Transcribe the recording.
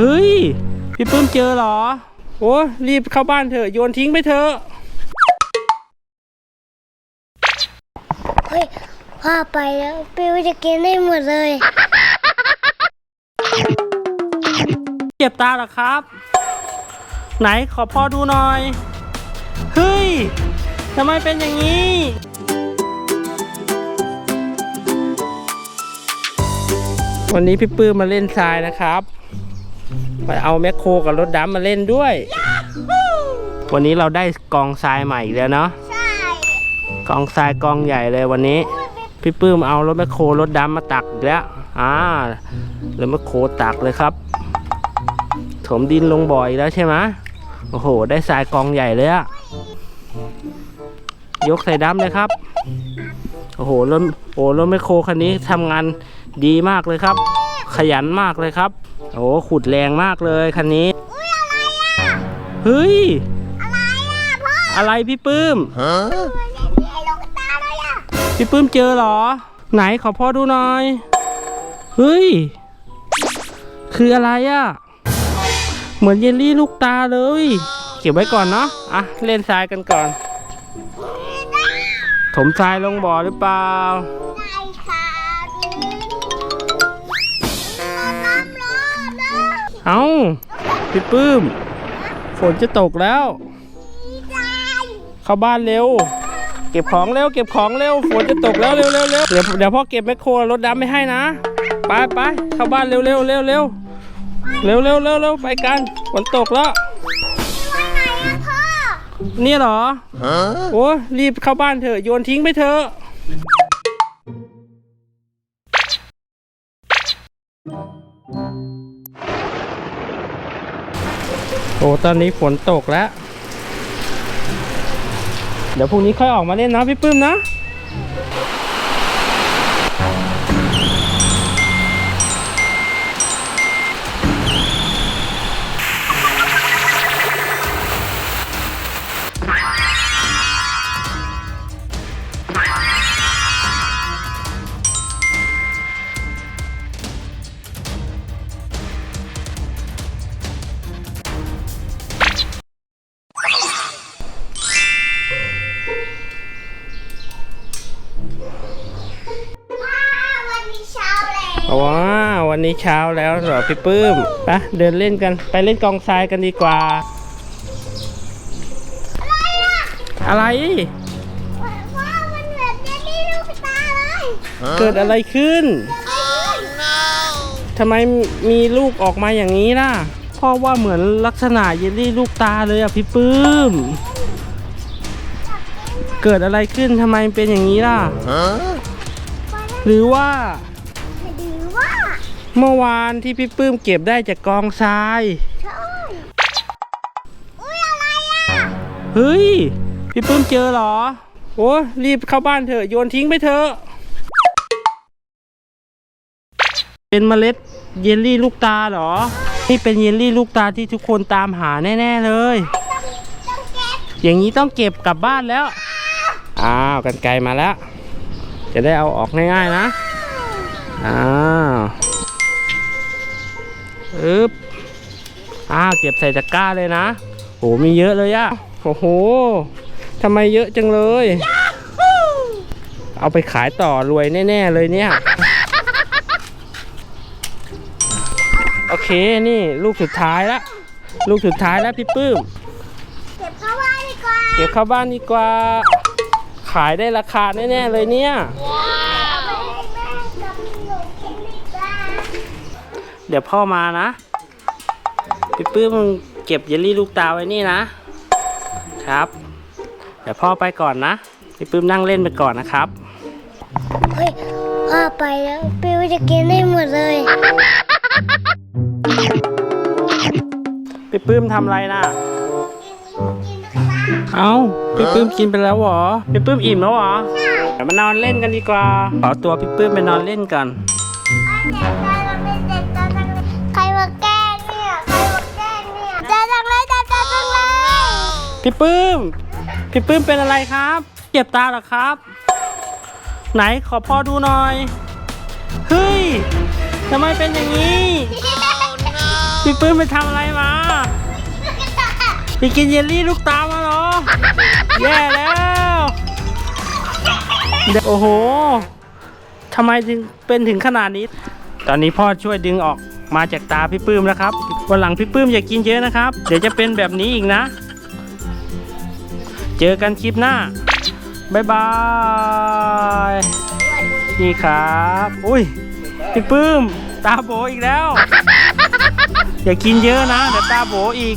เฮ้ย พี่ปื้มเจอเหรอ โอ้รีบเข้าบ้านเถอะโยนทิ้งไปเถอะเฮ้ยพ่อไปแล้วปิวจะกินได้หมดเลย เจ็บตาเหรอครับ ไหนขอพ่อดูหน่อย เฮ้ยทำไมเป็นอย่างนี้วันนี้พี่ปื้มมาเล่นทรายนะครับ ไปเอาแมคโครกับรถดำมาเล่นด้วย วันนี้เราได้กองทรายใหม่อีกแล้วเนาะใช่กองทรายกองใหญ่เลยวันนี้ พี่ปื้มเอารถแมคโครรถดำมาตักอีกแล้วอ่ารถแมคโครตักเลยครับ ถมดินลงบ่อยแล้วใช่ไหมโอ้โห ได้ทรายกองใหญ่เลยอะยกใส่ดำเลยครับ โอ้โหรถโอ้รถแมคโครคันนี้ทำงานดีมากเลยครับ ขยันมากเลยครับ โอ้โหขุดแรงมากเลยคันนี้ อุ้ยอะไรอะ เฮ้ย อะไรอะพ่ออะไรพี่ปื้มเฮ้ยนี่ลูกตาเลยอะพี่ปื้มเจอเหรอ ไหนขอพ่อดูหน่อย เฮ้ย คืออะไรอะ่ะ เหมือนเยลลี่ลูกตาเลย เก็บไว้ก่อนเนาะ อะ เล่นทรายกันก่อน ถมทรายลงบ่อหรือเปล่า เอ้าพี่ปื้ม ฝนจะตกแล้วใจเข้าบ้านเร็ว เก็บของเร็ว เก็บของเร็ว ฝนจะตกแล้วเร็วเร็วเร็วเดี๋ยวเดี๋ยวพ่อเก็บแมคโครรถดำไม่ให้นะ ไปไปเข้าบ้านเร็วเร็วเร็วเร็วเร็วเร็วเร็วเร็วไปกัน ฝนตกแล้ววันไหนอะพ่อนี่เหรอโอ้รีบเข้าบ้านเถอะโยนทิ้งไปเถอะ โอ้ตอนนี้ฝนตกแล้ว เดี๋ยวพรุ่งนี้ค่อยออกมาเล่นนะพี่ปื้มนะ ววันนี้เช้าแล้วเหรอพี่ปื้มไปเดินเล่นกันไปเล่นกองทรายกันดีกว่า อะไรว่ามันเหมือนเจลลี่ลูกตาเลยเกิดอะไรขึ้นทำไมมีลูกออกมาอย่างนี้ล่ะพ่อว่าเหมือนลักษณะเยลลี่ลูกตาเลยอะพี่ปื้ม เกิดอะไรขึ้นทำไมเป็นอย่างนี้ล่ะ หรือว่าหรือว่า เมื่อวานที่พี่ปื้มเก็บได้จากกองทราย ใช่อุ้ยอะไรอะ เฮ้ย พี่ปื้มเจอเหรอ โอ้รีบเข้าบ้านเถอะ โยนทิ้งไปเถอะ เป็นเมล็ดเยลลี่ลูกตาเหรอ นี่เป็นเยลลี่ลูกตาที่ทุกคนตามหาแน่ ๆ เลยต้องเก็บอย่างนี้ต้องเก็บกลับบ้านแล้ว อ้าวกันไกลมาแล้ว จะได้เอาออกง่ายๆนะ อ้าว อึ๊บอ้าวเก็บใส่ตะกร้าเลยนะโหมีเยอะเลยอะโอ้โหทำไมเยอะจังเลย เอาไปขายต่อรวยแน่ๆเลยเนี่ย โอเคนี่ลูกสุดท้ายละลูกสุดท้ายแล้วพี่ปื้ม เก็บเข้าไว้ดีกว่า เก็บเข้าบ้านดีกว่า ขายได้ราคาแน่ๆเลยเนี่ย เอาไปให้แม่กับหนูกินดีกว่า เดี๋ยวพ่อมานะ พี่ปื้มมึงเก็บเยลลี่ลูกตาไว้นี่นะ ครับ เดี๋ยวพ่อไปก่อนนะ พี่ปื้มนั่งเล่นไปก่อนนะครับ เฮ้ยพ่อไปแล้วปิวจะกินได้หมดเลย พี่ปื้มทำอะไรนะเอ้าพี่ปื้มกินไปแล้วเหรอ พี่ปื้มอิ่มแล้วเหรอเดี๋ยวมานอนเล่นกันดีกว่า ขอตัวพี่ปื้มไปนอนเล่นกันใพี่ปื้ม พี่ปื้มเป็นอะไรครับ เจ็บตาเหรอครับ ไหนขอพ่อดูหน่อย เฮ้ยทำไมเป็นอย่างนี้ Oh no พี่ปื้มไปทำอะไรมาพี่กินเยลลี่ลูกตามาเหรอ แย่แล้วเดี๋ยวโอ้โหทำไมถึงเป็นถึงขนาดนี้ ตอนนี้พ่อช่วยดึงออกมาจากตาพี่ปื้มแล้วครับ วันหลังพี่ปื้มอย่ากินเยอะนะครับ เดี๋ยวจะเป็นแบบนี้อีกนะ เจอกันคลิปหน้า บ๊ายบาย นี่ครับ อุ้ยพี่ปื้ม ตาโบอีกแล้ว อย่ากินเยอะนะ เดี๋ยวตาโบอีก